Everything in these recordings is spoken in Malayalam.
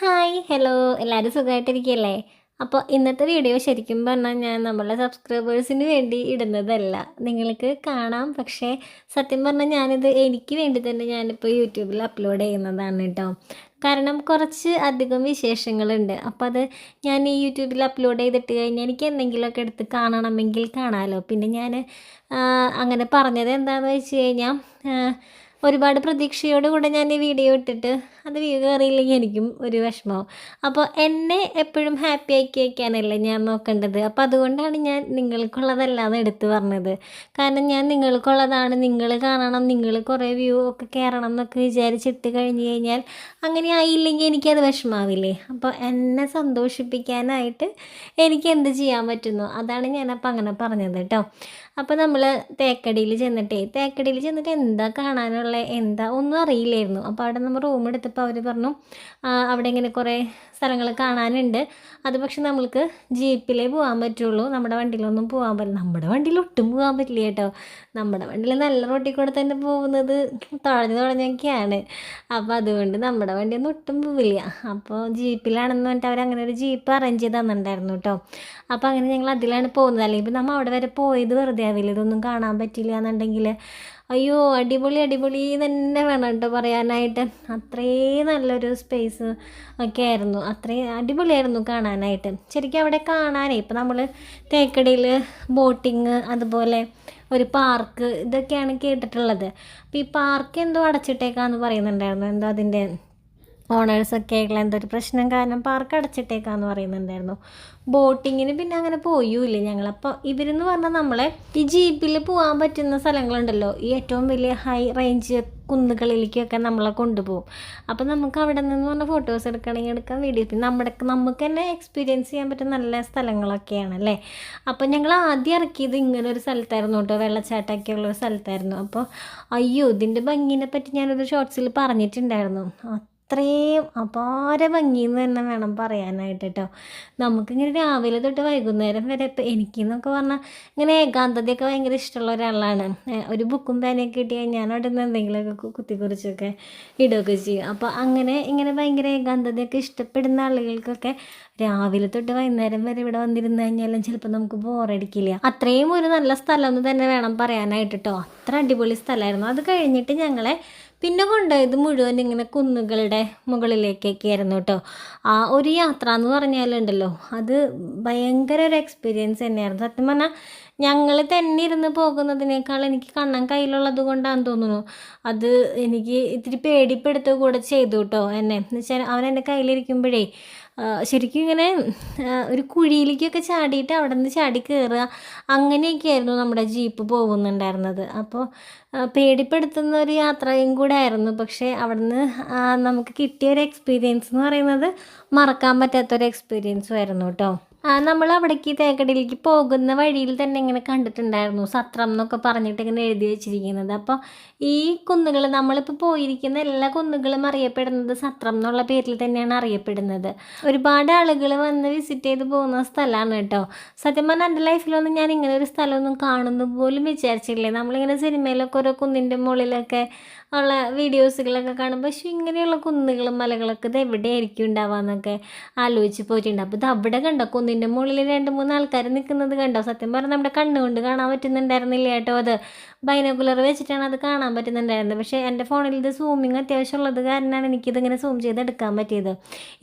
ഹായ് ഹലോ എല്ലാവരും സുഖമായിട്ടിരിക്കുകയല്ലേ അപ്പോൾ ഇന്നത്തെ വീഡിയോ ശരിക്കും പറഞ്ഞാൽ ഞാൻ നമ്മളെ സബ്സ്ക്രൈബേഴ്സിന് വേണ്ടി ഇടുന്നതല്ല. നിങ്ങൾക്ക് കാണാം പക്ഷേ സത്യം പറഞ്ഞാൽ ഞാനിത് എനിക്ക് വേണ്ടി തന്നെ ഞാനിപ്പോൾ യൂട്യൂബിൽ അപ്ലോഡ് ചെയ്യുന്നതാണ് കേട്ടോ കാരണം കുറച്ച് അധികം വിശേഷങ്ങളുണ്ട്. അപ്പോൾ അത് ഞാൻ ഈ യൂട്യൂബിൽ അപ്ലോഡ് ചെയ്തിട്ട് കഴിഞ്ഞാൽ എനിക്ക് എന്തെങ്കിലുമൊക്കെ എടുത്ത് കാണണമെങ്കിൽ കാണാമല്ലോ പിന്നെ ഞാൻ അങ്ങനെ പറഞ്ഞത് എന്താണെന്ന് വെച്ച് കഴിഞ്ഞാൽ ഒരുപാട് പ്രതീക്ഷയോടുകൂടെ ഞാൻ ഈ വീഡിയോ ഇട്ടിട്ട് അത് വ്യൂ കയറിയില്ലെങ്കിൽ എനിക്കും ഒരു വിഷമമാവും അപ്പോൾ എന്നെ എപ്പോഴും ഹാപ്പി ആക്കി വയ്ക്കാനല്ലേ ഞാൻ നോക്കേണ്ടത്. അപ്പോൾ അതുകൊണ്ടാണ് ഞാൻ നിങ്ങൾക്കുള്ളതല്ലാന്ന് എടുത്തു പറഞ്ഞത്. കാരണം ഞാൻ നിങ്ങൾക്കുള്ളതാണ്. നിങ്ങൾ കാണണം നിങ്ങൾ കുറേ വ്യൂ ഒക്കെ കയറണം എന്നൊക്കെ വിചാരിച്ചിട്ട് കഴിഞ്ഞ് കഴിഞ്ഞാൽ അങ്ങനെ ആയില്ലെങ്കിൽ എനിക്കത് വിഷമാവില്ലേ? അപ്പോൾ എന്നെ സന്തോഷിപ്പിക്കാനായിട്ട് എനിക്ക് എന്ത് ചെയ്യാൻ പറ്റുന്നു? അതാണ് ഞാൻ ഞാനപ്പോൾ അങ്ങനെ പറഞ്ഞത് കേട്ടോ. അപ്പോൾ നമ്മൾ തേക്കടിയിൽ ചെന്നിട്ടേ തേക്കടിയിൽ ചെന്നിട്ട് എന്താ കാണാനുള്ള എന്താ ഒന്നും അറിയില്ലായിരുന്നു. അപ്പോൾ അവിടെ നമ്മൾ റൂം എടുത്തപ്പോൾ അവർ പറഞ്ഞു അവിടെ ഇങ്ങനെ കുറേ സ്ഥലങ്ങൾ കാണാനുണ്ട്. അത് പക്ഷെ നമ്മൾക്ക് ജീപ്പിലേ പോകാൻ പറ്റുള്ളൂ. നമ്മുടെ വണ്ടിയിലൊന്നും പോകാൻ പറ്റില്ല. നമ്മുടെ വണ്ടിയിൽ ഒട്ടും പോകാൻ പറ്റില്ല കേട്ടോ. നമ്മുടെ വണ്ടിയിൽ നല്ല റോട്ടിൽ കൂടെ തന്നെ പോകുന്നത് തുഴഞ്ഞു തുഴഞ്ഞൊക്കെയാണ് അപ്പോൾ അതുകൊണ്ട് നമ്മുടെ വണ്ടിയൊന്നും ഒട്ടും പോവില്ല. അപ്പോൾ ജീപ്പിലാണെന്ന് പറഞ്ഞിട്ട് അവർ അങ്ങനെ ഒരു ജീപ്പ് അറേഞ്ച് ചെയ്ത് തന്നിട്ടുണ്ടായിരുന്നു കേട്ടോ. അപ്പോൾ അങ്ങനെ ഞങ്ങൾ അതിലാണ് പോകുന്നത്. അല്ലെങ്കിൽ നമ്മൾ അവിടെ വരെ പോയത് വെറുതെ. ആവില്ല ഇതൊന്നും കാണാൻ പറ്റില്ല എന്നുണ്ടെങ്കിൽ അയ്യോ അടിപൊളി അടിപൊളി തന്നെ വേണം കേട്ടോ പറയാനായിട്ട്. അത്രയും നല്ലൊരു സ്പേസ് ഒക്കെ ആയിരുന്നു. അത്രയും അടിപൊളിയായിരുന്നു കാണാനായിട്ട്. ശരിക്കും അവിടെ കാണാനേ ഇപ്പം നമ്മൾ തേക്കടിയിൽ ബോട്ടിങ് അതുപോലെ ഒരു പാർക്ക് ഇതൊക്കെയാണ് കേട്ടിട്ടുള്ളത്. അപ്പോൾ ഈ പാർക്ക് എന്തോ അടച്ചിട്ടേക്കാന്ന് പറയുന്നുണ്ടായിരുന്നു. എന്തോ അതിന്റെ ഓണേഴ്സൊക്കെ ആയിട്ടുള്ള എന്തൊരു പ്രശ്നം? കാരണം പാർക്ക് അടച്ചിട്ടേക്കാന്ന് പറയുന്നുണ്ടായിരുന്നു. ബോട്ടിങ്ങിന് പിന്നെ അങ്ങനെ പോയൂല്ല. ഞങ്ങളപ്പോൾ ഇവരെന്ന് പറഞ്ഞാൽ നമ്മളെ ഈ ജീപ്പിൽ പോകാൻ പറ്റുന്ന സ്ഥലങ്ങളുണ്ടല്ലോ. ഈ ഏറ്റവും വലിയ ഹൈ റേഞ്ച് കുന്നുകളിലേക്കൊക്കെ നമ്മളെ കൊണ്ടുപോകും. അപ്പോൾ നമുക്ക് അവിടെ നിന്ന് പറഞ്ഞാൽ ഫോട്ടോസ് എടുക്കണമെങ്കിൽ എടുക്കാം വീഡിയോ നമ്മുടെ നമുക്ക് തന്നെ എക്സ്പീരിയൻസ് ചെയ്യാൻ പറ്റുന്ന നല്ല സ്ഥലങ്ങളൊക്കെയാണ് അല്ലേ? അപ്പോൾ ഞങ്ങൾ ആദ്യം ഇറക്കിയത് ഇങ്ങനെ ഒരു സ്ഥലത്തായിരുന്നു കേട്ടോ. വെള്ളച്ചാട്ടമൊക്കെ ഉള്ള ഒരു സ്ഥലത്തായിരുന്നു. അപ്പോൾ അയ്യോ ഇതിന്റെ ഭംഗിനെ പറ്റി ഞാനൊരു ഷോർട്സിൽ പറഞ്ഞിട്ടുണ്ടായിരുന്നു. അത്രയും അപാര ഭംഗിയെന്ന് തന്നെ വേണം പറയാനായിട്ട് കേട്ടോ നമുക്കിങ്ങനെ രാവിലെ തൊട്ട് വൈകുന്നേരം വരെ ഇപ്പം എനിക്കെന്നൊക്കെ പറഞ്ഞാൽ ഇങ്ങനെ ഏകാന്തതയൊക്കെ ഭയങ്കര ഇഷ്ടമുള്ള ഒരാളാണ്. ഒരു ബുക്കും പേനയൊക്കെ കിട്ടിയാൽ ഞാൻ അവിടെ നിന്ന് എന്തെങ്കിലുമൊക്കെ കുത്തിക്കുറിച്ചൊക്കെ ഇടുകയൊക്കെ ചെയ്യും. അപ്പോൾ അങ്ങനെ ഇങ്ങനെ ഭയങ്കര ഏകാന്തതയൊക്കെ ഇഷ്ടപ്പെടുന്ന ആളുകൾക്കൊക്കെ രാവിലെ തൊട്ട് വൈകുന്നേരം വരെ ഇവിടെ വന്നിരുന്നു കഴിഞ്ഞാലും ചിലപ്പോൾ നമുക്ക് ബോറടിക്കില്ല അത്രയും ഒരു നല്ല സ്ഥലം എന്ന് തന്നെ വേണം പറയാനായിട്ട് കേട്ടോ അത്ര അടിപൊളി സ്ഥലമായിരുന്നു. അത് കഴിഞ്ഞിട്ട് ഞങ്ങളെ പിന്നെ കൊണ്ടുപോയത് മുഴുവൻ ഇങ്ങനെ കുന്നുകളുടെ മുകളിലേക്കൊക്കെ ആയിരുന്നു കേട്ടോ ആ ഒരു യാത്ര എന്ന് പറഞ്ഞാലുണ്ടല്ലോ അത് ഭയങ്കര ഒരു എക്സ്പീരിയൻസ് തന്നെയായിരുന്നു. സത്യം പറഞ്ഞാൽ ഞങ്ങൾ തന്നെ ഇരുന്ന് പോകുന്നതിനേക്കാൾ എനിക്ക് കണ്ണൻ കയ്യിലുള്ളത് കൊണ്ടാണെന്ന് തോന്നുന്നു. അത് എനിക്ക് ഇത്തിരി പേടിപ്പെടുത്തുക കൂടെ ചെയ്തു കേട്ടോ എന്നെ. എന്ന് വെച്ചാൽ അവൻ എന്റെ കയ്യിലിരിക്കുമ്പോഴേ ശരിക്കും ഇങ്ങനെ ഒരു കുഴിയിലേക്കൊക്കെ ചാടിയിട്ട് അവിടെ നിന്ന് ചാടി കയറുക അങ്ങനെയൊക്കെയായിരുന്നു നമ്മുടെ ജീപ്പ് പോകുന്നുണ്ടായിരുന്നത്. അപ്പോൾ പേടിപ്പെടുത്തുന്ന ഒരു യാത്രയും കൂടെ ആയിരുന്നു പക്ഷേ അവിടുന്ന് നമുക്ക് കിട്ടിയ ഒരു എക്സ്പീരിയൻസ് എന്ന് പറയുന്നത് മറക്കാൻ പറ്റാത്തൊരു എക്സ്പീരിയൻസും ആയിരുന്നു കേട്ടോ. നമ്മൾ അവിടേക്ക് തേക്കടിയിലേക്ക് പോകുന്ന വഴിയിൽ തന്നെ ഇങ്ങനെ കണ്ടിട്ടുണ്ടായിരുന്നു. സത്രം എന്നൊക്കെ പറഞ്ഞിട്ട് ഇങ്ങനെ എഴുതി വെച്ചിരിക്കുന്നത്. അപ്പോൾ ഈ കുന്നുകൾ നമ്മളിപ്പോൾ പോയിരിക്കുന്ന എല്ലാ കുന്നുകളും അറിയപ്പെടുന്നത് സത്രം എന്നുള്ള പേരിൽ തന്നെയാണ് അറിയപ്പെടുന്നത്. ഒരുപാട് ആളുകൾ വന്ന് വിസിറ്റ് ചെയ്ത് പോകുന്ന സ്ഥലമാണ് കേട്ടോ. സത്യം പറഞ്ഞാൽ എന്റെ ലൈഫിലൊന്നും ഞാൻ ഇങ്ങനെ ഒരു സ്ഥലമൊന്നും കാണുന്നു പോലും വിചാരിച്ചില്ലേ നമ്മളിങ്ങനെ സിനിമയിലൊക്കെ ഓരോ കുന്നിന്റെ മുകളിലൊക്കെ ഉള്ള വീഡിയോസുകളൊക്കെ കാണുമ്പോൾ പക്ഷേ ഇങ്ങനെയുള്ള കുന്നുകളും മലകളൊക്കെ ഇത് എവിടെയായിരിക്കും ഉണ്ടാവാന്നൊക്കെ ആലോചിച്ച് പോയിട്ടുണ്ട്. അപ്പോൾ ഇത് അവിടെ കണ്ടോ? കുന്നിന്റെ മുകളിൽ രണ്ട് മൂന്ന് ആൾക്കാർ നിൽക്കുന്നത് കണ്ടോ? സത്യം പറഞ്ഞാൽ നമ്മുടെ കണ്ണുകൊണ്ട് കാണാൻ പറ്റുന്നുണ്ടായിരുന്നില്ല കേട്ടോ അത്? ബൈനോക്കുലർ വെച്ചിട്ടാണ് അത് കാണാൻ പറ്റുന്നുണ്ടായിരുന്നത്. പക്ഷേ എന്റെ ഫോണിൽ ഇത് സൂമിങ് അത്യാവശ്യമുള്ളത് കാരണമാണ് എനിക്കിതിങ്ങനെ സൂം ചെയ്ത് എടുക്കാൻ പറ്റിയത്.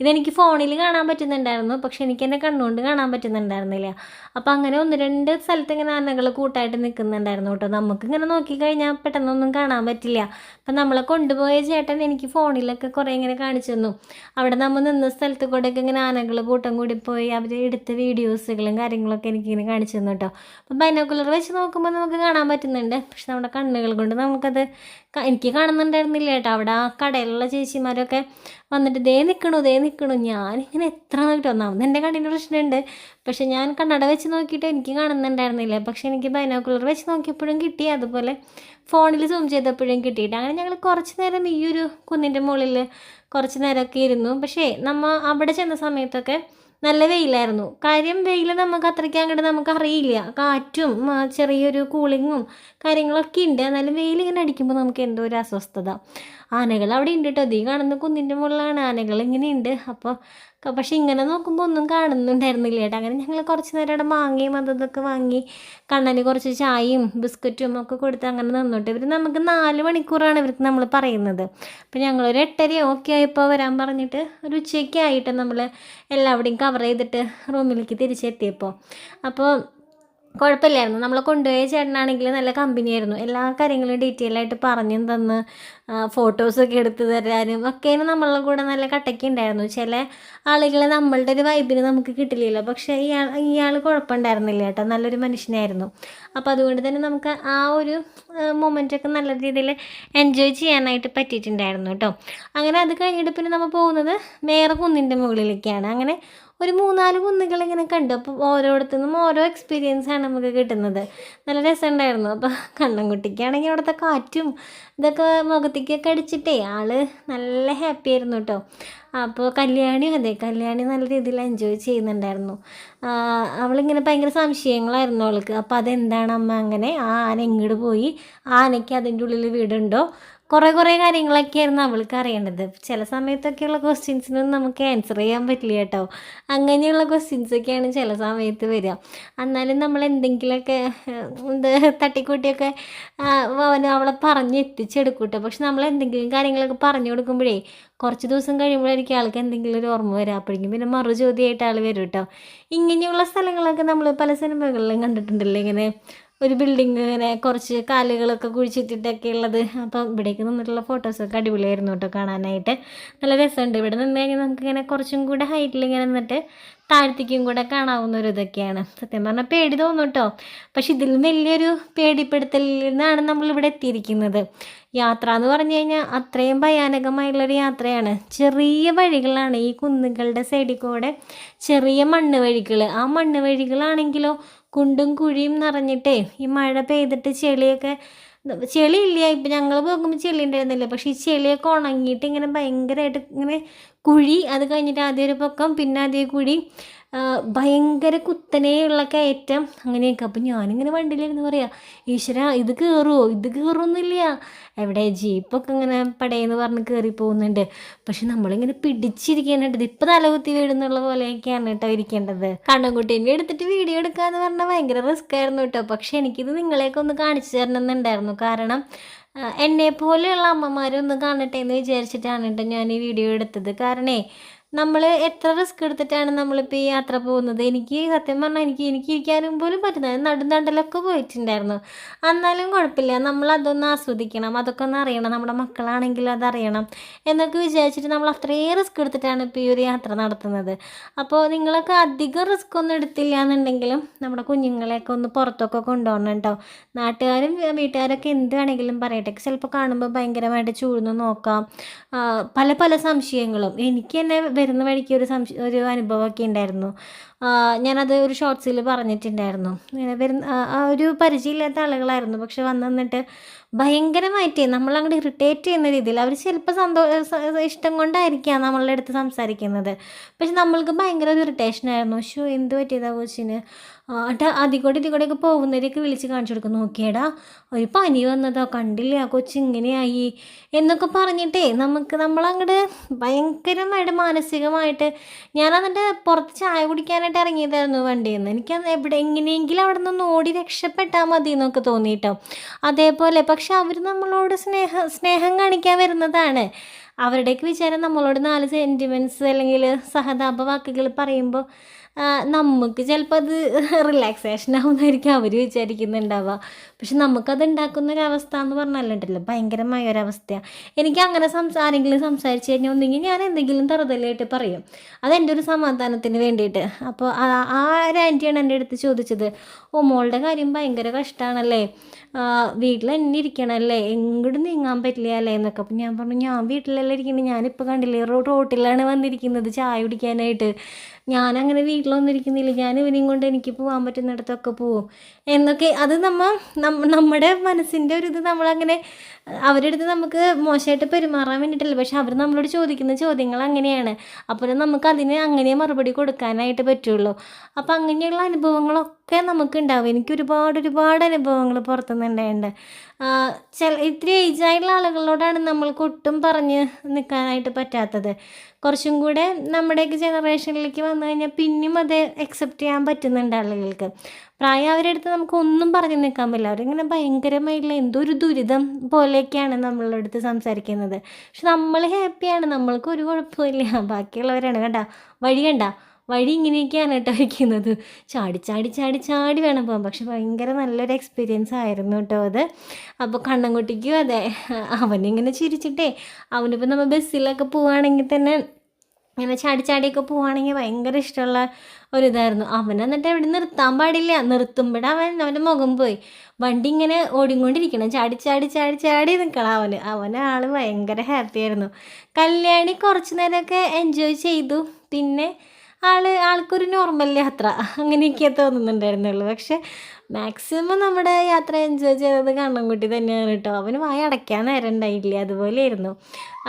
ഇതെനിക്ക് ഫോണിൽ കാണാൻ പറ്റുന്നുണ്ടായിരുന്നു. പക്ഷേ എനിക്ക് എന്റെ കണ്ണുകൊണ്ട് കാണാൻ പറ്റുന്നുണ്ടായിരുന്നില്ല. അപ്പോൾ അങ്ങനെ ഒന്ന് രണ്ട് സ്ഥലത്ത് ഇങ്ങനെ ആനകൾ കൂട്ടായിട്ട് നിൽക്കുന്നുണ്ടായിരുന്നു കേട്ടോ. നമുക്കിങ്ങനെ നോക്കിക്കഴിഞ്ഞാൽ പെട്ടെന്നൊന്നും കാണാൻ പറ്റില്ല. അപ്പം നമ്മളെ കൊണ്ടുപോയ ചേട്ടൻ എനിക്ക് ഫോണിലൊക്കെ കുറേ ഇങ്ങനെ കാണിച്ചു തന്നു. അവിടെ നമ്മൾ നിന്ന സ്ഥലത്ത് കൂടെയൊക്കെ ഇങ്ങനെ ആനകൾ കൂട്ടം കൂടി പോയി അവർ എടുത്ത വീഡിയോസുകളും കാര്യങ്ങളൊക്കെ എനിക്കിങ്ങനെ കാണിച്ചു തന്നു കേട്ടോ. അപ്പം ബൈനോക്കുലർ വെച്ച് നോക്കുമ്പോൾ നമുക്ക് കാണാൻ പറ്റുന്നുണ്ട്. പക്ഷെ നമ്മുടെ കണ്ണുകൾ കൊണ്ട് നമുക്കത് എനിക്ക് കാണുന്നുണ്ടായിരുന്നില്ല കേട്ടോ. അവിടെ ആ കടയിലുള്ള ചേച്ചിമാരൊക്കെ വന്നിട്ട് ദേ നിൽക്കണു ദേ നിൽക്കണു ഞാനിങ്ങനെ എത്ര നോക്കിയിട്ട് ഒന്നാമത് എന്റെ കണ്ണിന്റെ പ്രശ്നമുണ്ട്. പക്ഷെ ഞാൻ കണ്ണട വെച്ച് നോക്കിയിട്ട് എനിക്ക് കാണുന്നുണ്ടായിരുന്നില്ല. പക്ഷെ എനിക്ക് ബൈനോക്കുലർ വെച്ച് നോക്കിയപ്പോഴും കിട്ടി. അതുപോലെ ഫോണിൽ സൂം ചെയ്തപ്പോഴും കിട്ടിയിട്ട്. അങ്ങനെ ഞങ്ങൾ കുറച്ച് നേരം ഈ ഒരു കുന്നിന്റെ മുകളിൽ കുറച്ച് നേരമൊക്കെ ഇരുന്നു. പക്ഷേ നമ്മൾ അവിടെ ചെന്ന സമയത്തൊക്കെ നല്ല വെയിലായിരുന്നു. കാര്യം വെയിൽ നമുക്ക് അത്രയ്ക്ക് അങ്ങോട്ട് നമുക്ക് അറിയില്ല കാറ്റും ചെറിയൊരു കൂളിങ്ങും കാര്യങ്ങളൊക്കെ ഉണ്ട് എന്നാലും വെയിൽ ഇങ്ങനെ അടിക്കുമ്പോൾ നമുക്ക് എന്തോ ഒരു അസ്വസ്ഥത. ആനകൾ അവിടെ ഉണ്ട് കേട്ടോ അധികം കാണുന്ന കുന്നിന്റെ മുകളിലാണ് ആനകൾ ഇങ്ങനെയുണ്ട് അപ്പോൾ പക്ഷെ ഇങ്ങനെ നോക്കുമ്പോൾ ഒന്നും കാണുന്നുണ്ടായിരുന്നില്ല കേട്ടോ. അങ്ങനെ ഞങ്ങൾ കുറച്ച് നേരം അവിടെ മാങ്ങയും അതൊക്കെ വാങ്ങി കണ്ണന് കുറച്ച് ചായയും ബിസ്ക്കറ്റും ഒക്കെ കൊടുത്ത് അങ്ങനെ നിന്നോട്ട്. ഇവർ നമുക്ക് നാല് മണിക്കൂറാണ് ഇവർക്ക് നമ്മൾ പറയുന്നത്. അപ്പോൾ ഞങ്ങളൊരു എട്ടര ഓക്കെ ആയപ്പോൾ വരാൻ പറഞ്ഞിട്ട് ഒരു ഉച്ചയ്ക്ക് ആയിട്ട് നമ്മൾ എല്ലാവിടെയും കവർ ചെയ്തിട്ട് റൂമിലേക്ക് തിരിച്ചെത്തിയപ്പോൾ അപ്പോൾ കുഴപ്പമില്ലായിരുന്നു. നമ്മളെ കൊണ്ടുപോയ ചേട്ടനാണെങ്കിൽ നല്ല കമ്പനിയായിരുന്നു. എല്ലാ കാര്യങ്ങളും ഡീറ്റെയിൽ ആയിട്ട് പറഞ്ഞും തന്ന് ഫോട്ടോസൊക്കെ എടുത്തു തരാനും ഒക്കെ നമ്മളുടെ കൂടെ നല്ല കട്ടയ്ക്ക് ഉണ്ടായിരുന്നു. ചില ആളുകളെ നമ്മളുടെ ഒരു വൈബിന് നമുക്ക് കിട്ടില്ലല്ലോ. പക്ഷേ ഇയാൾ ഇയാൾ കുഴപ്പമുണ്ടായിരുന്നില്ല കേട്ടോ. നല്ലൊരു മനുഷ്യനായിരുന്നു. അപ്പോൾ അതുകൊണ്ട് തന്നെ നമുക്ക് ആ ഒരു മൊമെന്റൊക്കെ നല്ല രീതിയിൽ എൻജോയ് ചെയ്യാനായിട്ട് പറ്റിയിട്ടുണ്ടായിരുന്നു കേട്ടോ. അങ്ങനെ അത് കഴിഞ്ഞിട്ട് പിന്നെ നമ്മൾ പോകുന്നത് വേറെ കുന്നിന്റെ മുകളിലേക്കാണ്. അങ്ങനെ ഒരു മൂന്നാൽ കുന്നുകൾ ഇങ്ങനെ കണ്ടു. അപ്പോൾ ഓരോടത്തു നിന്നും ഓരോ എക്സ്പീരിയൻസ് ആണ് നമുക്ക് കിട്ടുന്നത്. നല്ല രസമുണ്ടായിരുന്നു. അപ്പോൾ കണ്ണൻകുട്ടിക്കാണെങ്കിൽ അവിടുത്തെ കാറ്റും ഇതൊക്കെ മുഖത്തേക്കൊക്കെ അടിച്ചിട്ടേ ആൾ നല്ല ഹാപ്പി ആയിരുന്നു കേട്ടോ അപ്പോൾ കല്യാണി അതെ കല്യാണി നല്ല രീതിയിൽ എൻജോയ് ചെയ്യുന്നുണ്ടായിരുന്നു. അവളിങ്ങനെ ഭയങ്കര സംശയങ്ങളായിരുന്നു അവൾക്ക്. അപ്പോൾ അതെന്താണ് അമ്മ അങ്ങനെ? ആ ആന ഇങ്ങോട്ട് പോയി. ആനയ്ക്ക് അതിന്റെ ഉള്ളിൽ വീടുണ്ടോ? കുറേ കുറേ കാര്യങ്ങളൊക്കെയായിരുന്നു അവൾക്ക് അറിയേണ്ടത്. ചില സമയത്തൊക്കെയുള്ള ക്വസ്റ്റ്യൻസിനൊന്നും നമുക്ക് ആൻസർ ചെയ്യാൻ പറ്റില്ല കേട്ടോ. അങ്ങനെയുള്ള ക്വസ്റ്റ്യൻസൊക്കെയാണ് ചില സമയത്ത് വരിക. എന്നാലും നമ്മൾ എന്തെങ്കിലുമൊക്കെ എന്ത് തട്ടിക്കൂട്ടിയൊക്കെ അവന് അവളെ പറഞ്ഞ് എത്തിച്ചെടുക്കൂട്ടോ പക്ഷെ നമ്മൾ എന്തെങ്കിലും കാര്യങ്ങളൊക്കെ പറഞ്ഞു കൊടുക്കുമ്പോഴേ കുറച്ച് ദിവസം കഴിയുമ്പോഴായിരിക്കും ആൾക്ക് എന്തെങ്കിലും ഒരു ഓർമ്മ വരിക. അപ്പോഴേക്കും പിന്നെ മറു ചോദ്യമായിട്ട് ആൾ വരും കേട്ടോ. ഇങ്ങനെയുള്ള സ്ഥലങ്ങളൊക്കെ നമ്മൾ പല സിനിമകളിലും കണ്ടിട്ടുണ്ടല്ലോ ഇങ്ങനെ. ഒരു ബിൽഡിങ് ഇങ്ങനെ കുറച്ച് കാലുകളൊക്കെ കുഴിച്ചിട്ടിട്ടൊക്കെ ഉള്ളത്. അപ്പോൾ ഇവിടേക്ക് നിന്നിട്ടുള്ള ഫോട്ടോസൊക്കെ അടിപൊളിയായിരുന്നു കേട്ടോ കാണാനായിട്ട്. നല്ല രസമുണ്ട്. ഇവിടെ നിന്ന് കഴിഞ്ഞാൽ നമുക്ക് ഇങ്ങനെ കുറച്ചും കൂടെ ഹൈറ്റിൽ ഇങ്ങനെ നിന്നിട്ട് താഴ്ത്തിക്കും കൂടെ കാണാവുന്ന ഒരു ഇതൊക്കെയാണ്. സത്യം പറഞ്ഞാൽ പേടി തോന്നും കേട്ടോ. പക്ഷെ ഇതിൽ വലിയൊരു പേടിപ്പെടുത്തലിൽ നിന്നാണ് നമ്മളിവിടെ എത്തിയിരിക്കുന്നത്. യാത്ര എന്ന് പറഞ്ഞു കഴിഞ്ഞാൽ അത്രയും ഭയാനകമായുള്ളൊരു യാത്രയാണ്. ചെറിയ വഴികളാണ് ഈ കുന്നുകളുടെ സൈഡിൽ കൂടെ ചെറിയ മണ്ണ് വഴികൾ ആ മണ്ണ് വഴികളാണെങ്കിലോ കുണ്ടും കുഴിയും നിറഞ്ഞിട്ടേ ഈ മഴ പെയ്തിട്ട് ചെളിയൊക്കെ ചെളി ഇല്ല ഇപ്പം ഞങ്ങൾ പോകുമ്പോൾ ചെളി ഉണ്ടായിരുന്നില്ല. പക്ഷേ ഈ ചെളിയൊക്കെ ഉണങ്ങിയിട്ട് ഇങ്ങനെ ഭയങ്കരമായിട്ട് ഇങ്ങനെ കുഴി അത് കഴിഞ്ഞിട്ട് ആദ്യം ഒരു പൊക്കം പിന്നെ അതേ കുഴി. ഭയങ്കര കുത്തനെയുള്ള കയറ്റം. അങ്ങനെയൊക്കെ. അപ്പം ഞാനിങ്ങനെ വണ്ടിയിലിരുന്ന് പറയാം ഈശ്വര ഇത് കയറുമോ ഇത് കയറുമൊന്നുമില്ല എവിടെ ജീപ്പൊക്കെ ഇങ്ങനെ പടയെന്ന് പറഞ്ഞ് കയറി പോകുന്നുണ്ട്. പക്ഷെ നമ്മളിങ്ങനെ പിടിച്ചിരിക്കാനായിട്ട് ഇപ്പം തലകുത്തി വീടുന്നുള്ള പോലെയൊക്കെയാണ് കേട്ടോ ഇരിക്കേണ്ടത്. കണ്ണൻകുട്ടീനെ എടുത്തിട്ട് വീഡിയോ എടുക്കാന്ന് പറഞ്ഞാൽ ഭയങ്കര റിസ്ക് ആയിരുന്നു കേട്ടോ. പക്ഷെ എനിക്കിത് നിങ്ങളെയൊക്കെ ഒന്ന് കാണിച്ചു തരണം എന്നുണ്ടായിരുന്നു. കാരണം എന്നെ പോലെയുള്ള അമ്മമാരൊന്ന് കാണട്ടെ എന്ന് വിചാരിച്ചിട്ടാണ് കേട്ടോ ഞാൻ ഈ വീഡിയോ എടുത്തത്. കാരണേ നമ്മൾ എത്ര റിസ്ക് എടുത്തിട്ടാണ് നമ്മളിപ്പോൾ ഈ യാത്ര പോകുന്നത്? എനിക്ക് സത്യം പറഞ്ഞാൽ എനിക്ക് എനിക്ക് ഇരിക്കാനും പോലും പറ്റുന്നത് നടുനടലൊക്കെ പോയിട്ടുണ്ടായിരുന്നു. എന്നാലും കുഴപ്പമില്ല. നമ്മൾ അതൊന്ന് ആസ്വദിക്കണം. അതൊക്കെ ഒന്ന് അറിയണം. നമ്മുടെ മക്കളാണെങ്കിലും അതറിയണം എന്നൊക്കെ വിചാരിച്ചിട്ട് നമ്മൾ അത്രയും റിസ്ക് എടുത്തിട്ടാണ് ഇപ്പോൾ ഈ ഒരു യാത്ര നടത്തുന്നത്. അപ്പോൾ നിങ്ങളൊക്കെ അധികം റിസ്ക് ഒന്നും എടുത്തില്ല എന്നുണ്ടെങ്കിലും നമ്മുടെ കുഞ്ഞുങ്ങളെയൊക്കെ ഒന്ന് പുറത്തൊക്കെ കൊണ്ടുപോകണം കേട്ടോ. നാട്ടുകാരും വീട്ടുകാരൊക്കെ എന്ത് വേണമെങ്കിലും പറയട്ടെ. ചിലപ്പോൾ കാണുമ്പോൾ ഭയങ്കരമായിട്ട് ചൂഴ്ന്ന് നോക്കാം. പല പല സംശയങ്ങളും. എനിക്ക് തന്നെ വരുന്ന വഴിക്ക് ഒരു സംശയം ഒരു അനുഭവമൊക്കെ ഉണ്ടായിരുന്നു. ഞാനത് ഒരു ഷോർട്സിൽ പറഞ്ഞിട്ടുണ്ടായിരുന്നു. വരുന്ന ഒരു പരിചയമില്ലാത്ത ആളുകളായിരുന്നു. പക്ഷെ വന്നിട്ട് ഭയങ്കരമായിട്ട് നമ്മളങ്ങോട്ട് ഇറിറ്റേറ്റ് ചെയ്യുന്ന രീതിയിൽ. അവർ ചിലപ്പോൾ സന്തോ ഇഷ്ടം കൊണ്ടായിരിക്കാം നമ്മളുടെ അടുത്ത് സംസാരിക്കുന്നത്. പക്ഷെ നമ്മൾക്ക് ഭയങ്കര ഒരു ഇറിറ്റേഷൻ ആയിരുന്നു. ഷോ എന്ത് പറ്റിയതാ കൊച്ചിന്? എന്നിട്ട് അതികൂടെ ഇതികൂടെയൊക്കെ പോകുന്നവരെയൊക്കെ വിളിച്ച് കാണിച്ചു കൊടുക്കും. നോക്കിയേടാ ഒരു പനി വന്നതോ കണ്ടില്ല? കൊച്ച് ഇങ്ങനെയായി. എന്നൊക്കെ പറഞ്ഞിട്ടേ നമുക്ക് നമ്മളങ്ങോട്ട് ഭയങ്കരമായിട്ട് മാനസികമായിട്ട് ഞാൻ എന്നിട്ട് പുറത്ത് ചായ കുടിക്കാനായിട്ട് ഇറങ്ങിയതായിരുന്നു വണ്ടിയിൽ നിന്ന് എനിക്ക് എവിടെ എങ്ങനെയെങ്കിലും അവിടെ നിന്ന് ഓടി രക്ഷപ്പെട്ടാൽ മതി എന്നൊക്കെ തോന്നിയിട്ടോ അതേപോലെ പക്ഷെ അവർ നമ്മളോട് സ്നേഹ സ്നേഹം കാണിക്കാൻ വരുന്നതാണ്. അവരുടെയൊക്കെ വിചാരം നമ്മളോട് നാല് സെന്റിമെന്റ്സ് അല്ലെങ്കിൽ സഹതാപ വാക്കുകൾ പറയുമ്പോൾ നമുക്ക് ചിലപ്പോൾ അത് റിലാക്സേഷൻ ആവുന്നതായിരിക്കും അവർ വിചാരിക്കുന്നുണ്ടാവുക. പക്ഷെ നമുക്കത് ഉണ്ടാക്കുന്ന ഒരവസ്ഥ എന്ന് പറഞ്ഞാലുണ്ടല്ലോ ഭയങ്കരമായ ഒരവസ്ഥയാണ് എനിക്ക് അങ്ങനെ സംസാ ആരെങ്കിലും സംസാരിച്ച് കഴിഞ്ഞാൽ ഒന്നെങ്കിൽ ഞാൻ എന്തെങ്കിലും തറുതലായിട്ട് പറയും. അതെന്റെ ഒരു സമാധാനത്തിന് വേണ്ടിയിട്ട്. അപ്പോൾ ആ- ഒരു ആന്റിയാണ് എന്റെ അടുത്ത് ചോദിച്ചത്. ഓ മോളുടെ കാര്യം ഭയങ്കര കഷ്ടമാണല്ലേ വീട്ടിൽ തന്നെ ഇരിക്കണമല്ലേ എങ്ങോട്ട് നീങ്ങാൻ പറ്റില്ല അല്ലേ എന്നൊക്കെ. അപ്പം ഞാൻ പറഞ്ഞു ഞാൻ വീട്ടിലല്ല ഇരിക്കുന്നത് ഞാനിപ്പോൾ കണ്ടില്ലേ റോട്ട് റോട്ടിലാണ് വന്നിരിക്കുന്നത് ചായ കുടിക്കാനായിട്ട്. ഞാനങ്ങനെ വീട്ടിലൊന്നും ഇരിക്കുന്നില്ല ഞാൻ ഇവനെയും കൊണ്ട് എനിക്ക് പോകാൻ പറ്റുന്നിടത്തൊക്കെ പോവും. എന്നൊക്കെ അത് നമ്മ നമ്മ- നമ്മുടെ മനസ്സിന്റെ ഒരു ഇത് നമ്മളങ്ങനെ അവരുടെ അടുത്ത് നമുക്ക് മോശമായിട്ട് പെരുമാറാൻ വേണ്ടിയിട്ടല്ല. പക്ഷെ അവർ നമ്മളോട് ചോദിക്കുന്ന ചോദ്യങ്ങൾ അങ്ങനെയാണ്. അപ്പോൾ നമുക്ക് അതിന് അങ്ങനെ മറുപടി കൊടുക്കാനായിട്ട് പറ്റുള്ളൂ. അപ്പോൾ അങ്ങനെയുള്ള അനുഭവങ്ങളൊക്കെ നമുക്കുണ്ടാവും. എനിക്ക് ഒരുപാട് ഒരുപാട് അനുഭവങ്ങൾ പുറത്തുനിന്ന് ഉണ്ടായിട്ടുണ്ട് ചില ഇത്തിരി ഏജായിട്ടുള്ള ആളുകളോടാണ് നമ്മൾക്ക് ഒട്ടും പറഞ്ഞ് നിൽക്കാനായിട്ട് പറ്റാത്തത്. കുറച്ചും കൂടെ നമ്മുടെയൊക്കെ ജനറേഷനിലേക്ക് കഴിഞ്ഞാൽ പിന്നെയും അത് അക്സെപ്റ്റ് ചെയ്യാൻ പറ്റുന്നുണ്ട് ആളുകൾക്ക്. പ്രായം അവരുടെ അടുത്ത് നമുക്ക് ഒന്നും പറഞ്ഞു നിൽക്കാൻ പറ്റില്ല. അവരിങ്ങനെ ഭയങ്കരമായിട്ടുള്ള എന്തോ ഒരു ദുരിതം പോലെയൊക്കെയാണ് നമ്മളുടെ അടുത്ത് സംസാരിക്കുന്നത്. പക്ഷെ നമ്മൾ ഹാപ്പിയാണ് നമ്മൾക്ക് ഒരു കുഴപ്പമില്ല ബാക്കിയുള്ളവരാണ്. കണ്ട? വഴി കണ്ട? വഴി ഇങ്ങനെയൊക്കെയാണ് കേട്ടോ വയ്ക്കുന്നത് ചാടി ചാടി ചാടി ചാടി വേണം പോകാൻ. പക്ഷെ ഭയങ്കര നല്ലൊരു എക്സ്പീരിയൻസ് ആയിരുന്നു കേട്ടോ അത്. അപ്പോൾ കണ്ണൻകുട്ടിക്കും അതെ അവനിങ്ങനെ ചിരിച്ചിട്ടേ അവനിപ്പോൾ നമ്മൾ ബസ്സിലൊക്കെ പോവുകയാണെങ്കിൽ തന്നെ ഇങ്ങനെ ചാടിച്ചാടിയൊക്കെ പോവുകയാണെങ്കിൽ ഭയങ്കര ഇഷ്ടമുള്ള ഒരിതായിരുന്നു. അവൻ എന്നിട്ട് എവിടെ നിർത്താൻ പാടില്ല. നിർത്തുമ്പോഴേ അവൻ അവന്റെ മുഖം പോയി. വണ്ടി ഇങ്ങനെ ഓടിക്കൊണ്ടിരിക്കണം ചാടി ചാടി ചാടി ചാടി നിൽക്കണം അവന്. അവന് ആൾ ഭയങ്കര ഹാപ്പി ആയിരുന്നു. കല്യാണി കുറച്ച് നേരമൊക്കെ എൻജോയ് ചെയ്തു. പിന്നെ ആൾ ആൾക്കൊരു നോർമൽ യാത്ര. അങ്ങനെയൊക്കെ തോന്നുന്നുണ്ടായിരുന്നുള്ളൂ. പക്ഷെ മാക്സിമം നമ്മുടെ യാത്ര എൻജോയ് ചെയ്തത് കണ്ണൻകുട്ടി തന്നെയാണ് കേട്ടോ അവന് വായ അടയ്ക്കാൻ നേരം ഉണ്ടായില്ല അതുപോലെയായിരുന്നു.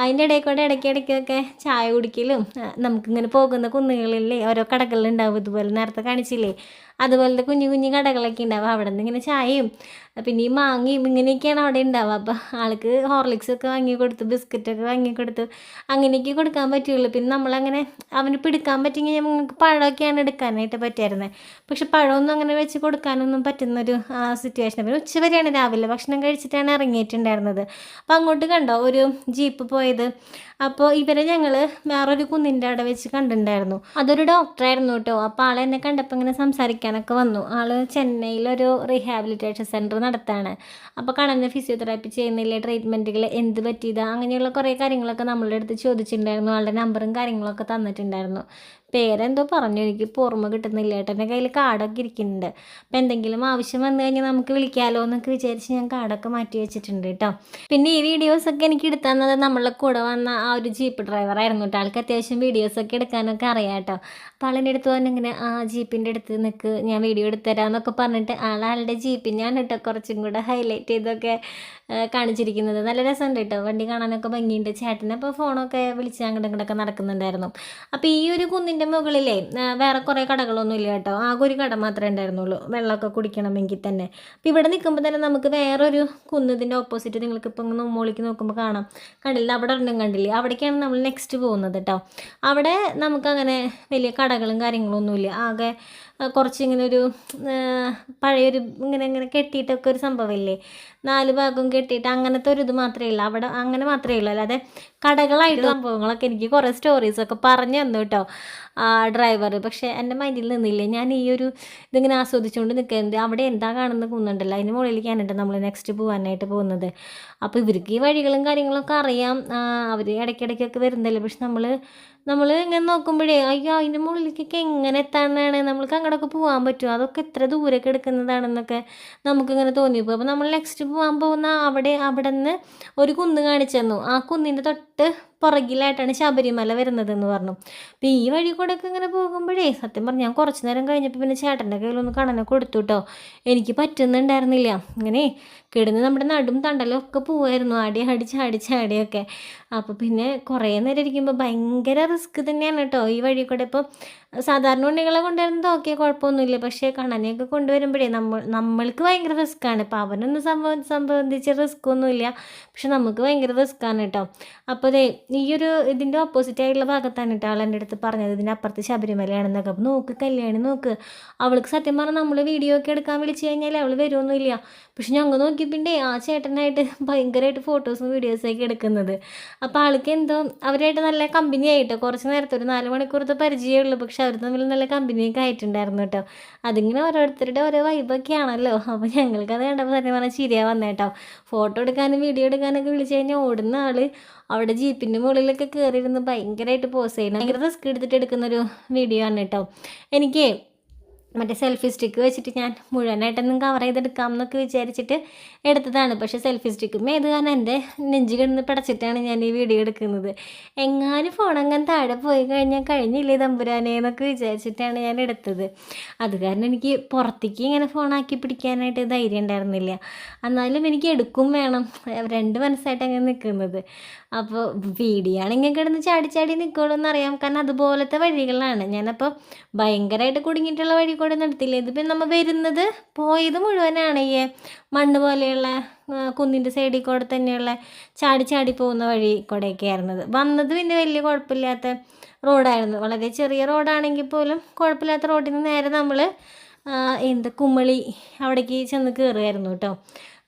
അതിന്റെ ഇടയിൽ കൂടെ ഇടയ്ക്ക് ഇടയ്ക്കൊക്കെ ചായ കുടിക്കലും നമുക്കിങ്ങനെ പോകുന്ന കുന്നുകളില്ലേ ഓരോ കടകളിലുണ്ടാവും ഇതുപോലെ നേരത്തെ കാണിച്ചില്ലേ? അതുപോലത്തെ കുഞ്ഞു കുഞ്ഞു കടകളൊക്കെ ഉണ്ടാവും. അവിടെ നിന്ന് ഇങ്ങനെ ചായയും പിന്നെ ഈ മാങ്ങയും ഇങ്ങനെയൊക്കെയാണ് അവിടെ ഉണ്ടാവുക. അപ്പോൾ ആൾക്ക് ഹോർലിക്സ് ഒക്കെ വാങ്ങി കൊടുത്തു ബിസ്ക്കറ്റൊക്കെ വാങ്ങി കൊടുത്തു. അങ്ങനെയൊക്കെ കൊടുക്കാൻ പറ്റുള്ളൂ. പിന്നെ നമ്മളങ്ങനെ അവന് പിടിക്കാൻ പറ്റിയെങ്കിൽ നമുക്ക് പഴമൊക്കെയാണ് എടുക്കാനായിട്ട് പറ്റിയായിരുന്നത് പക്ഷെ പഴമൊന്നും അങ്ങനെ വെച്ച് കൊടുക്കാനൊന്നും പറ്റുന്നൊരു സിറ്റുവേഷൻ പിന്നെ ഉച്ചവരെയാണ് രാവിലെ ഭക്ഷണം കഴിച്ചിട്ടാണ് ഇറങ്ങിയിട്ടുണ്ടായിരുന്നത്. അപ്പോൾ അങ്ങോട്ട് കണ്ടോ ഒരു ജീപ്പ് പോയത്. അപ്പോൾ ഇവരെ ഞങ്ങൾ വേറൊരു കുന്നിന്റെ അവിടെ വെച്ച് കണ്ടിട്ടുണ്ടായിരുന്നു. അതൊരു ഡോക്ടറായിരുന്നു കേട്ടോ. അപ്പോൾ ആളെന്നെ കണ്ടപ്പോൾ ഇങ്ങനെ സംസാരിക്കാനൊക്കെ വന്നു. ആൾ ചെന്നൈയിലൊരു റീഹാബിലിറ്റേഷൻ സെന്റർ നടത്താണ്. അപ്പോൾ കടന്ന് ഫിസിയോതെറാപ്പി ചെയ്യുന്നില്ല ട്രീറ്റ്മെന്റുകൾ എന്ത് പറ്റിയതാണ് അങ്ങനെയുള്ള കുറേ കാര്യങ്ങളൊക്കെ നമ്മളുടെ അടുത്ത് ചോദിച്ചിട്ടുണ്ടായിരുന്നു. ആളുടെ നമ്പറും കാര്യങ്ങളൊക്കെ തന്നിട്ടുണ്ടായിരുന്നു. പേരെന്തോ പറഞ്ഞു. എനിക്ക് ഇപ്പോൾ ഓർമ്മ കിട്ടുന്നില്ല. ഏട്ടന്റെ കയ്യിൽ കാർഡൊക്കെ ഇരിക്കുന്നുണ്ട്. അപ്പം എന്തെങ്കിലും ആവശ്യം വന്നു കഴിഞ്ഞാൽ നമുക്ക് വിളിക്കാമല്ലോ എന്നൊക്കെ വിചാരിച്ച് ഞാൻ കാർഡൊക്കെ മാറ്റി വെച്ചിട്ടുണ്ട് കേട്ടോ. പിന്നെ ഈ വീഡിയോസൊക്കെ എനിക്ക് എടുത്തന്നത് നമ്മളെ കൂടെ വന്ന ആ ഒരു ജീപ്പ് ഡ്രൈവറായിരുന്നു കേട്ടോ. ആൾക്ക് അത്യാവശ്യം വീഡിയോസൊക്കെ എടുക്കാനൊക്കെ അറിയാം കേട്ടോ. അപ്പോൾ ആളിന്റെ അടുത്ത് വന്ന് ഇങ്ങനെ ആ ജീപ്പിന്റെ അടുത്ത് നിൽക്ക് ഞാൻ വീഡിയോ എടുത്തുതരാമെന്നൊക്കെ പറഞ്ഞിട്ട് ആളാളുടെ ജീപ്പിനെയാണ് കേട്ടോ കുറച്ചും കൂടെ ഹൈലൈറ്റ് ചെയ്തൊക്കെ കാണിച്ചിരിക്കുന്നത്. നല്ല രസമുണ്ട് കേട്ടോ വണ്ടി കാണാനൊക്കെ ഭംഗിയുണ്ട്. ചേട്ടനെ ഇപ്പോൾ ഫോണൊക്കെ വിളിച്ച് അങ്ങോട്ട് ഇങ്ങോട്ടൊക്കെ നടക്കുന്നുണ്ടായിരുന്നു. അപ്പോൾ ഈ ഒരു കുന്നിന്റെ മുകളിലേ വേറെ കുറേ കടകളൊന്നും ഇല്ല കേട്ടോ ആകെ ഒരു കട മാത്രമേ ഉണ്ടായിരുന്നുള്ളൂ. വെള്ളമൊക്കെ കുടിക്കണമെങ്കിൽ തന്നെ. അപ്പോൾ ഇവിടെ നിൽക്കുമ്പോൾ തന്നെ നമുക്ക് വേറൊരു കുന്നതിന്റെ ഓപ്പോസിറ്റ് നിങ്ങൾക്ക് ഇപ്പോൾ ഇങ്ങനെ മുകളിലേക്ക് നോക്കുമ്പോൾ കാണാം. കണ്ടില്ല? അവിടെ ഒരെണ്ണം കണ്ടില്ലേ? അവിടേക്കാണ് നമ്മൾ നെക്സ്റ്റ് പോകുന്നത് കേട്ടോ അവിടെ നമുക്കങ്ങനെ വലിയ കടകളും കാര്യങ്ങളൊന്നുമില്ല ആകെ കുറച്ച് ഇങ്ങനെ ഒരു പഴയൊരു ഇങ്ങനെ ഇങ്ങനെ കെട്ടിയിട്ടൊക്കെ ഒരു സംഭവമില്ലേ നാല് ഭാഗം കെട്ടിയിട്ട് അങ്ങനത്തെ ഒരു ഇത് മാത്രമേ ഉള്ളൂ. അവിടെ അങ്ങനെ മാത്രമേ ഉള്ളൂ. അല്ലാതെ കടകളായിട്ട് സംഭവങ്ങളൊക്കെ എനിക്ക് കുറേ സ്റ്റോറീസൊക്കെ പറഞ്ഞു തന്നു കേട്ടോ ഡ്രൈവർ പക്ഷേ എന്റെ മൈൻഡിൽ നിന്നില്ല. ഞാൻ ഈ ഒരു ഇതിങ്ങനെ ആസ്വദിച്ചുകൊണ്ട് നിൽക്കുന്നത് അവിടെ എന്താ കാണുന്ന കുന്നുണ്ടല്ലോ. അതിന് മുകളിലേക്കാണ് നമ്മൾ നെക്സ്റ്റ് പോകാനായിട്ട് പോകുന്നത്. അപ്പോൾ ഇവർക്ക് ഈ വഴികളും കാര്യങ്ങളൊക്കെ അറിയാം. അവർ ഇടയ്ക്കിടയ്ക്കൊക്കെ വരുന്നല്ലോ പക്ഷെ നമ്മൾ നമ്മൾ ഇങ്ങനെ നോക്കുമ്പോഴേ അയ്യോ അതിന്റെ മുകളിലേക്കൊക്കെ എങ്ങനെ എത്താനാണ്? നമ്മൾക്ക് അങ്ങോട്ടൊക്കെ പോകാൻ പറ്റുമോ? അതൊക്കെ എത്ര ദൂരമൊക്കെ എടുക്കുന്നതാണെന്നൊക്കെ നമുക്കിങ്ങനെ തോന്നിയപ്പോൾ അപ്പോൾ നമ്മൾ നെക്സ്റ്റ് പോകാൻ പോകുന്ന അവിടെ അവിടെ നിന്ന് ഒരു കുന്ന് കാണിച്ചു തന്നു. ആ കുന്നിന്റെ തൊട്ട് പുറകിലായിട്ടാണ് ശബരിമല വരുന്നതെന്ന് പറഞ്ഞു. അപ്പോൾ ഈ വഴി കൂടെ ഒക്കെ ഇങ്ങനെ പോകുമ്പോഴേ സത്യം പറഞ്ഞു ഞാൻ കുറച്ച് നേരം കഴിഞ്ഞപ്പോൾ പിന്നെ ചേട്ടന്റെ കയ്യിലൊന്ന് കണനെ കൊടുത്തു കേട്ടോ എനിക്ക് പറ്റുന്നുണ്ടായിരുന്നില്ല. ഇങ്ങനെ കിടന്ന് നമ്മുടെ നടും തണ്ടലും ഒക്കെ പോവായിരുന്നു. ആടി ആടി ചാടി ചാടിയൊക്കെ അപ്പോൾ പിന്നെ കുറേ നേരം ഇരിക്കുമ്പോൾ ഭയങ്കര റിസ്ക് തന്നെയാണ് കേട്ടോ ഈ വഴി കൂടെ ഇപ്പോൾ സാധാരണ ഉണ്ണികളെ കൊണ്ടുവരുന്നത് ഓക്കെ കുഴപ്പമൊന്നുമില്ല. പക്ഷേ കണ്ണനെയൊക്കെ കൊണ്ടുവരുമ്പോഴേ നമ്മൾ നമ്മൾക്ക് ഭയങ്കര റിസ്ക്കാണ് ഇപ്പോൾ അവനൊന്നും സംബന്ധിച്ച് റിസ്ക് ഒന്നുമില്ല. പക്ഷെ നമുക്ക് ഭയങ്കര റിസ്ക്കാണ് കേട്ടോ അപ്പോൾ അതെ ഈ ഒരു ഇതിന്റെ ഓപ്പോസിറ്റ് ആയിട്ടുള്ള ഭാഗത്താണ് കേട്ടോ ആൾ എന്റെ അടുത്ത് പറഞ്ഞത്. ഇതിന്റെ അപ്പുറത്ത് ശബരിമലയാണെന്നൊക്കെ. അപ്പോൾ നോക്ക് കല്യാണി നോക്ക്. അവൾക്ക് സത്യം പറഞ്ഞാൽ നമ്മൾ വീഡിയോ ഒക്കെ എടുക്കാൻ വിളിച്ചു കഴിഞ്ഞാൽ അവൾ വരുമൊന്നുമില്ല പക്ഷെ ഞങ്ങൾ നോക്കിയപ്പിണ്ടേ ആ ചേട്ടനായിട്ട് ഭയങ്കരമായിട്ട് ഫോട്ടോസും വീഡിയോസൊക്കെ എടുക്കുന്നത്. അപ്പോൾ ആൾക്ക് എന്തോ അവരായിട്ട് നല്ല കമ്പനി ആയിട്ടോ. കുറച്ച് നേരത്തെ ഒരു നാല് മണിക്കൂറത്തെ പരിചയമേ ഉള്ളൂ. പക്ഷെ അവർ തമ്മിൽ നല്ല കമ്പനിയൊക്കെ ആയിട്ടുണ്ടായിരുന്നു കേട്ടോ അതിങ്ങനെ ഓരോരുത്തരുടെ ഓരോ വൈബൊക്കെ ആണല്ലോ. അപ്പോൾ ഞങ്ങൾക്കത് കണ്ടപ്പോൾ സത്യം പറഞ്ഞാൽ ശരിയാണ് വന്നേട്ടോ ഫോട്ടോ എടുക്കാനും വീഡിയോ എടുക്കാനൊക്കെ വിളിച്ചു കഴിഞ്ഞാൽ ഓടുന്ന ആൾ അവിടെ ജീപ്പിന്റെ മുകളിലൊക്കെ കയറിയിരുന്ന് ഭയങ്കരമായിട്ട് പോസ് ചെയ്യണം ഭയങ്കര റിസ്ക് എടുത്തിട്ട് എടുക്കുന്നൊരു വീഡിയോ ആണ് കേട്ടോ എനിക്ക് മറ്റേ സെൽഫി സ്റ്റിക്ക് വെച്ചിട്ട് ഞാൻ മുഴുവനായിട്ടൊന്നും കവർ ചെയ്തെടുക്കാം എന്നൊക്കെ വിചാരിച്ചിട്ട് എടുത്തതാണ്. പക്ഷേ സെൽഫി സ്റ്റിക്കും ഏത് കാരണം എന്റെ നെഞ്ച് കിടന്ന് പടച്ചിട്ടാണ് ഞാൻ ഈ വീഡിയോ എടുക്കുന്നത്. എങ്ങാനും ഫോൺ അങ്ങനെ താഴെ പോയി കഴിഞ്ഞാൽ കഴിഞ്ഞില്ലേ തമ്പുരാനെ എന്നൊക്കെ വിചാരിച്ചിട്ടാണ് ഞാൻ എടുത്തത്. അത് കാരണം എനിക്ക് പുറത്തേക്ക് ഇങ്ങനെ ഫോണാക്കി പിടിക്കാനായിട്ട് ധൈര്യം ഉണ്ടായിരുന്നില്ല. എന്നാലും എനിക്ക് എടുക്കും വേണം. രണ്ട് മനസ്സായിട്ട് അങ്ങനെ നിൽക്കുന്നത്. അപ്പോൾ പേടിയാണെങ്കിൽ കിടന്ന് ചാടി ചാടി നിൽക്കുള്ളൂ എന്നറിയാം കാരണം അതുപോലത്തെ വഴികളാണ്. ഞാനപ്പോൾ ഭയങ്കരമായിട്ട് കുടുങ്ങിയിട്ടുള്ള വഴി കൂടെ നടത്തില്ല ഇതിപ്പോൾ നമ്മൾ വരുന്നത് പോയത് മുഴുവനാണ് ഈ മണ്ണ് പോലെയുള്ള കുന്നിന്റെ സൈഡിൽ കൂടെ തന്നെയുള്ള ചാടി ചാടി പോകുന്ന വഴി കൂടെയൊക്കെ ആയിരുന്നത്. വന്നത് പിന്നെ വലിയ കുഴപ്പമില്ലാത്ത റോഡായിരുന്നു. വളരെ ചെറിയ റോഡാണെങ്കിൽ പോലും കുഴപ്പമില്ലാത്ത റോഡിൽ നിന്ന് നേരെ നമ്മൾ എന്താ കുമ്മളി അവിടേക്ക് ചെന്ന് കയറുമായിരുന്നു കേട്ടോ.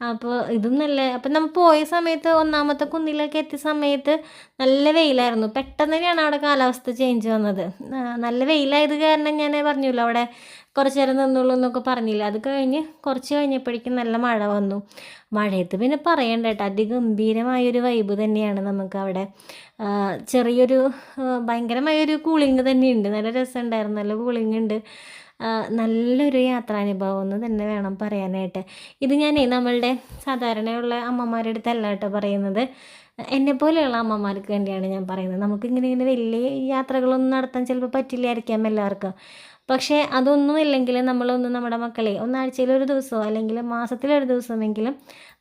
അപ്പോൾ ഇതും നല്ല. അപ്പം നമ്മൾ പോയ സമയത്ത് ഒന്നാമത്തെ കുന്നിലൊക്കെ എത്തിയ സമയത്ത് നല്ല വെയിലായിരുന്നു. പെട്ടെന്ന് തന്നെയാണ് അവിടെ കാലാവസ്ഥ ചേഞ്ച് വന്നത്. നല്ല വെയിലായത് കാരണം ഞാൻ പറഞ്ഞല്ലോ അവിടെ കുറച്ച് നേരം നിന്നുള്ളൂ എന്നൊക്കെ പറഞ്ഞില്ല. അത് കഴിഞ്ഞ് കുറച്ച് കഴിഞ്ഞപ്പോഴേക്കും നല്ല മഴ വന്നു. മഴയത്ത് പിന്നെ പറയണ്ട കേട്ടോ. അതിഗംഭീരമായൊരു വൈബ് തന്നെയാണ് നമുക്ക് അവിടെ. ചെറിയൊരു ഭയങ്കരമായൊരു കൂളിങ് തന്നെയുണ്ട്. നല്ല രസമുണ്ടായിരുന്നു. നല്ല കൂളിങ് ഉണ്ട്. നല്ലൊരു യാത്രാനുഭവം എന്ന് തന്നെ വേണം പറയാനായിട്ട്. ഇത് ഞാനേ നമ്മളുടെ സാധാരണയുള്ള അമ്മമാരുടെ അടുത്തല്ല കേട്ടോ പറയുന്നത്. എന്നെ പോലെയുള്ള അമ്മമാർക്ക് വേണ്ടിയാണ് ഞാൻ പറയുന്നത്. നമുക്ക് ഇങ്ങനെ ഇങ്ങനെ വലിയ യാത്രകളൊന്നും നടത്താൻ ചിലപ്പോൾ പറ്റില്ലായിരിക്കാം എല്ലാവർക്കും. പക്ഷേ അതൊന്നും ഇല്ലെങ്കിൽ നമ്മളൊന്ന് നമ്മുടെ മക്കളെ ഒന്നാഴ്ചയിൽ ഒരു ദിവസമോ അല്ലെങ്കിൽ മാസത്തിലൊരു ദിവസമെങ്കിലും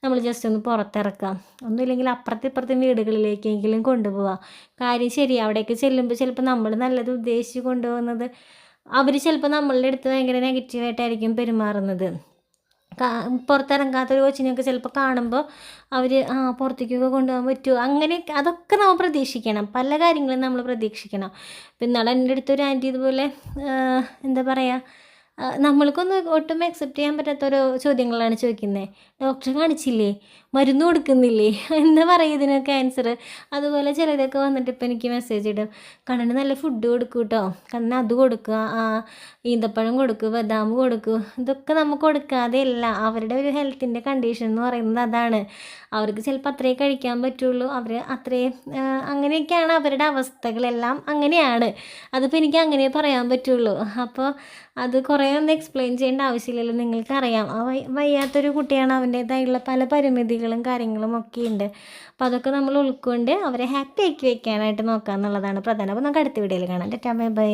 നമ്മൾ ജസ്റ്റ് ഒന്ന് പുറത്തിറക്കാം. ഒന്നുമില്ലെങ്കിൽ അപ്പുറത്തെ ഇപ്പുറത്തെ വീടുകളിലേക്കെങ്കിലും കൊണ്ടുപോവാം. കാര്യം ശരി അവിടേക്ക് ചെല്ലുമ്പോൾ ചിലപ്പോൾ നമ്മൾ നല്ലത് ഉദ്ദേശിച്ച് കൊണ്ടുപോകുന്നത് അവർ ചിലപ്പോൾ നമ്മളുടെ അടുത്ത് ഭയങ്കര നെഗറ്റീവായിട്ടായിരിക്കും പെരുമാറുന്നത്. പുറത്തിറങ്ങാത്തൊരു കൊച്ചിനെയൊക്കെ ചിലപ്പോൾ കാണുമ്പോൾ അവർ ആ പുറത്തേക്കൊക്കെ കൊണ്ടുപോകാൻ പറ്റുമോ അങ്ങനെ അതൊക്കെ നമ്മൾ പ്രതീക്ഷിക്കണം. പല കാര്യങ്ങളും നമ്മൾ പ്രതീക്ഷിക്കണം. പിന്നാളെ എന്റെ അടുത്തൊരു ആന്റി ഇതുപോലെ എന്താ പറയുക നമ്മൾക്കൊന്നും ഒട്ടും അക്സെപ്റ്റ് ചെയ്യാൻ പറ്റാത്ത ഓരോ ചോദ്യങ്ങളാണ് ചോദിക്കുന്നത് ഡോക്ടറെ കാണിച്ചില്ലേ? മരുന്ന് കൊടുക്കുന്നില്ലേ? എന്താ പറയുക ഇതിനൊക്കെ ആൻസർ അതുപോലെ ചിലരൊക്കെ വന്നിട്ട് ഇപ്പം എനിക്ക് മെസ്സേജ് ഇടും. കണ്ണിന് നല്ല ഫുഡ് കൊടുക്കും കേട്ടോ കണ്ണിന് അത് കൊടുക്കുക. ഈന്തപ്പഴം കൊടുക്കുക ബദാം കൊടുക്കുക ഇതൊക്കെ നമുക്ക് കൊടുക്കാതെ അല്ല. അവരുടെ ഒരു ഹെൽത്തിന്റെ കണ്ടീഷൻ എന്ന് പറയുന്നത് അതാണ്. അവർക്ക് ചിലപ്പോൾ അത്രേ കഴിക്കാൻ പറ്റുള്ളൂ. അവർ അത്രേ അങ്ങനെയൊക്കെയാണ് അവരുടെ അവസ്ഥകളെല്ലാം അങ്ങനെയാണ്. അതിപ്പോൾ എനിക്ക് അങ്ങനെ പറയാൻ പറ്റുള്ളൂ. അപ്പോൾ അത് കുറേ ഒന്ന് എക്സ്പ്ലെയിൻ ചെയ്യേണ്ട ആവശ്യമില്ലല്ലോ. നിങ്ങൾക്കറിയാം. വയ്യാത്തൊരു കുട്ടിയാണ് അവന്റേതായുള്ള പല പരിമിതികളും കാര്യങ്ങളും ഒക്കെ ഉണ്ട് അപ്പോൾ അതൊക്കെ നമ്മൾ ഉൾക്കൊണ്ട് അവരെ ഹാപ്പി ആക്കി വെക്കാനായിട്ട് നോക്കുക എന്നുള്ളതാണ് പ്രധാനം. അപ്പോൾ നമുക്ക് അടുത്ത വീഡിയോയിൽ കാണാം. Tata bye bye